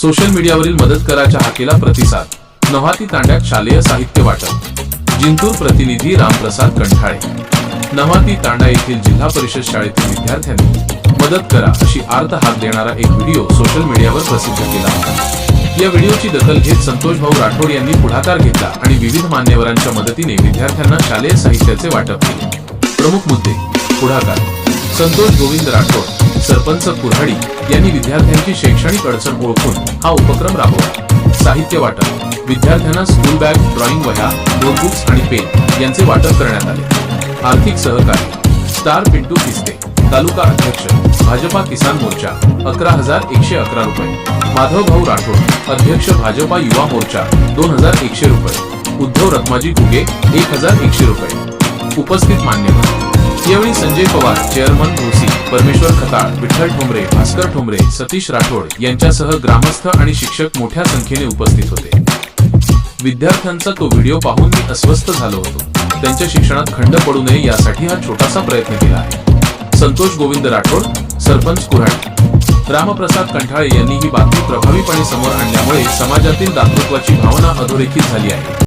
Social मीडियावरील मदत कराच्या हाकेला प्रतिसाद. नव्हाती तांड्यात शालेय साहित्य वाटप. जिंतूर प्रतिनिधी रामप्रसाद कंठाळे. नव्हाती तांडा येथील जिल्हा परिषद शाळेतील विद्यार्थ्यांनी मदत करा अशी आर्त हात देणारा एक व्हिडिओ सोशल मीडियावर प्रसिद्ध केला होता. या व्हिडिओची दखल घेत संतोष भाऊ राठोड यांनी पुढाकार घेतला आणि विविध मान्यवरांच्या मदतीने विद्यार्थ्यांना शालेय साहित्याचे वाटप केले. प्रमुख मुद्दे पुढाकार. संतोष गोविंद राठोड सरपंच कुऱ्हाडी यांनी विद्यार्थ्यांची शैक्षणिक अडचण ओळखून हा उपक्रम राबवला. साहित्य वाटप विद्यार्थ्यांना स्कूल बॅग ड्रॉइंग वह्या नोटबुक्स आणि पेन यांचे वाटप करण्यात आले. आर्थिक सहकार्य स्टार पिंटू किस्ते तालुका अध्यक्ष भाजपा किसान मोर्चा अकरा हजार एकशे अकरा रुपये. माधव भाऊ राठोड अध्यक्ष भाजपा युवा मोर्चा दोन हजार एकशे रुपये. उद्धव रत्माजी घुगे एक हजार एकशे रुपये. उपस्थित मान्यवर यावेळी संजय पवार चेअरमन भोसी परमेश्वर खताळ विठ्ठल ठोंबरे भास्कर ठोंबरे सतीश राठोड यांच्यासह ग्रामस्थ आणि शिक्षक मोठ्या संख्येने उपस्थित होते. विद्यार्थ्यांचा तो व्हिडिओ पाहून मी अस्वस्थ झालो होतो. त्यांच्या शिक्षणात खंड पडू नये यासाठी हा छोटासा प्रयत्न केला आहे. संतोष गोविंद राठोड सरपंच कुऱ्हाड. रामप्रसाद कंठाळे यांनी ही बातमी प्रभावीपणे समोर आणल्यामुळे समाजातील दातृत्वाची भावना अधोरेखित झाली आहे.